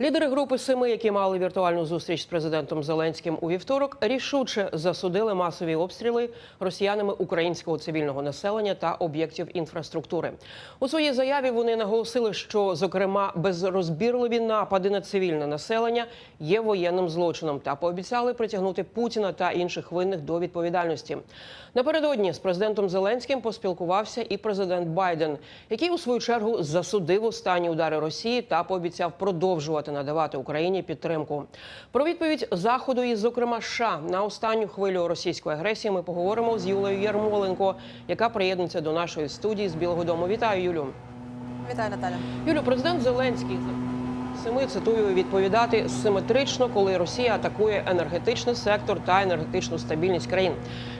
Лідери групи семи, які мали віртуальну зустріч з президентом Зеленським у вівторок, рішуче засудили масові обстріли росіянами українського цивільного населення та об'єктів інфраструктури. У своїй заяві вони наголосили, що зокрема безрозбірливі напади на цивільне населення є воєнним злочином та пообіцяли притягнути Путіна та інших винних до відповідальності. Напередодні з президентом Зеленським поспілкувався і президент Байден, який у свою чергу засудив останні удари Росії та пообіцяв продовжувати надавати Україні підтримку. Про відповідь заходу і, зокрема, США на останню хвилю російської агресії ми поговоримо з Юлею Ярмоленко, яка приєднується до нашої студії з Білого Дому. Вітаю, Юлю. Вітаю, Наталя. Юлю, президент Зеленський семи цитую відповідати симетрично, коли Росія атакує енергетичний сектор та енергетичну стабільність країн.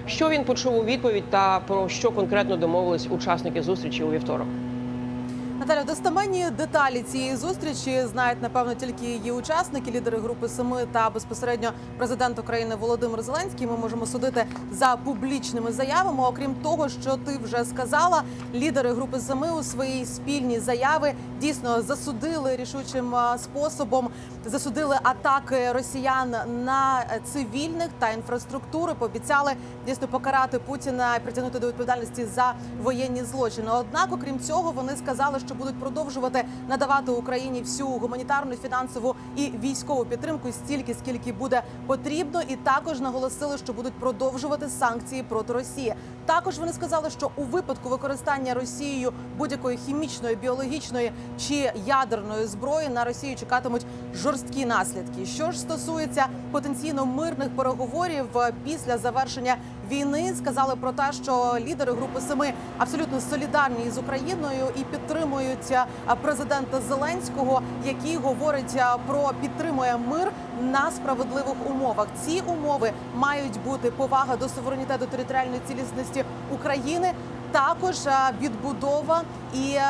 Що він почув у відповідь та про що конкретно домовились учасники зустрічі у вівторок? Наталя, достаменні деталі цієї зустрічі знають напевно тільки її учасники, лідери групи семи та безпосередньо президент України Володимир Зеленський. Ми можемо судити за публічними заявами. Окрім того, що ти вже сказала, лідери групи семи у своїй спільній заяві дійсно засудили рішучим способом, засудили атаки росіян на цивільних та інфраструктури. Пообіцяли дійсно покарати Путіна і притягнути до відповідальності за воєнні злочини. Однак, окрім цього, вони сказали, що будуть продовжувати надавати Україні всю гуманітарну, фінансову і військову підтримку стільки, скільки буде потрібно, і також наголосили, що будуть продовжувати санкції проти Росії. Також вони сказали, що у випадку використання Росією будь-якої хімічної, біологічної чи ядерної зброї на Росію чекатимуть жорсткі наслідки. Що ж стосується потенційно мирних переговорів е, після завершення війни, сказали про те, що лідери групи семи абсолютно солідарні з Україною і підтримують е, президента Зеленського, який говорить е, про підтримує мир на справедливих умовах. Ці умови мають бути повага до суверенітету територіальної цілісності України. Також е, відбудова і е,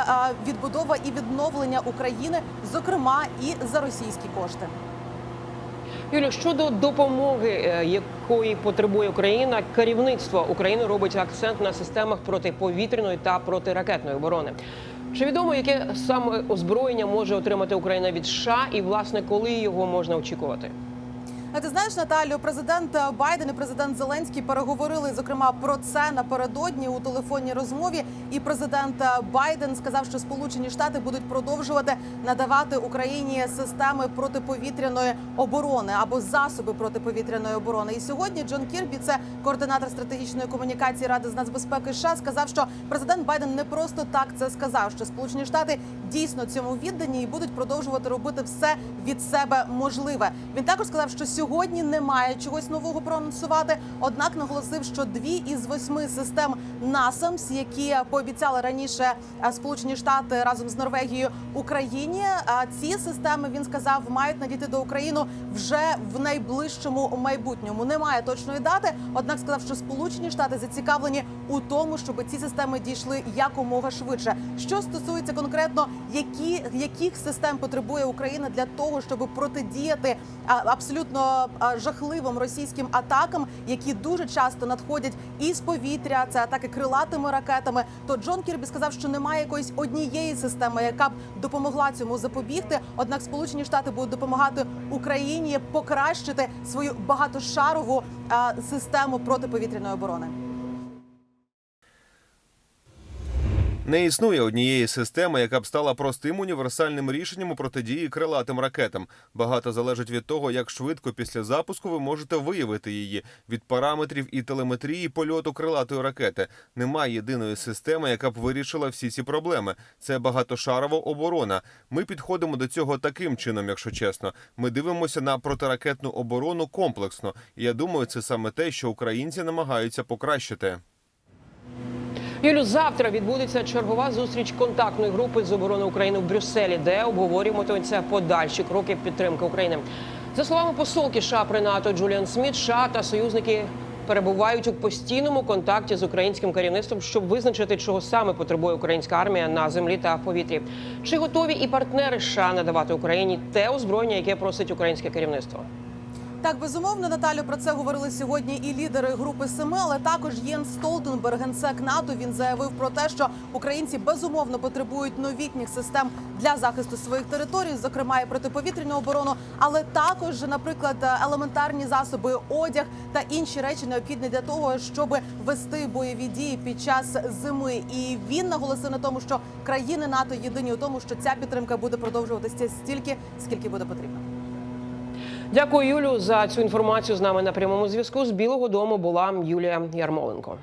відбудова і відновлення України, зокрема і за російські кошти. Юлю, щодо допомоги, е, якої потребує Україна, керівництво України робить акцент на системах протиповітряної та протиракетної оборони. Чи відомо, яке саме озброєння може отримати Україна від США, і власне коли його можна очікувати? А ти знаєш, Наталю, президент Байден і президент Зеленський переговорили зокрема про це напередодні у телефонній розмові. І президент Байден сказав, що Сполучені Штати будуть продовжувати надавати Україні системи протиповітряної оборони або засоби протиповітряної оборони. І сьогодні Джон Кірбі, це координатор стратегічної комунікації Ради з нацбезпеки США, сказав, що президент Байден не просто так це сказав, що Сполучені Штати дійсно цьому віддані і будуть продовжувати робити все від себе можливе. Він також сказав, що сьогодні немає чогось нового проанонсувати. Однак наголосив, що дві із восьми систем NASAMS, які пообіцяли раніше е, Сполучені Штати разом з Норвегією Україні. а Ці системи він сказав мають надійти до України вже в найближчому майбутньому. Немає точної дати. Однак сказав, що Сполучені Штати зацікавлені у тому, щоб ці системи дійшли якомога швидше. Що стосується конкретно, які яких систем потребує Україна для того, щоб протидіяти абсолютно жахливим російським атакам, які дуже часто надходять із повітря, це атаки крилатими ракетами. То Джон Кірбі сказав, що немає якоїсь однієї системи, яка б допомогла цьому запобігти. Однак Сполучені Штати будуть допомагати Україні покращити свою багатошарову систему протиповітряної оборони. Не існує однієї системи, яка б стала простим універсальним рішенням у протидії крилатим ракетам. Багато залежить від того, як швидко після запуску ви можете виявити її від параметрів і телеметрії польоту крилатої ракети. Немає єдиної системи, яка б вирішила всі ці проблеми. Це багатошарова оборона. Ми підходимо до цього таким чином, якщо чесно. Ми дивимося на протиракетну оборону комплексно. І я думаю, це саме те, що українці намагаються покращити. Юлю, завтра відбудеться чергова зустріч контактної групи з оборони України в Брюсселі, де обговорюватимуться подальші кроки підтримки України. За словами посолки США при НАТО Джуліан Сміт, США та союзники перебувають у постійному контакті з українським керівництвом, щоб визначити, чого саме потребує українська армія на землі та в повітрі. Чи готові і партнери США надавати Україні те озброєння, яке просить українське керівництво? Так, безумовно, Наталю про це говорили сьогодні і лідери групи Семи, але також Єн Столтенберг, генсек НАТО. Він заявив про те, що українці безумовно потребують новітніх систем для захисту своїх територій, зокрема і протиповітряну оборону, але також, наприклад, елементарні засоби, одяг та інші речі необхідні для того, щоб вести бойові дії під час зими. І він наголосив на тому, що країни НАТО єдині у тому, що ця підтримка буде продовжуватися стільки, скільки буде потрібно. Дякую, Юлю, за цю інформацію. З нами на прямому зв'язку з Білого Дому була Юлія Ярмоленко.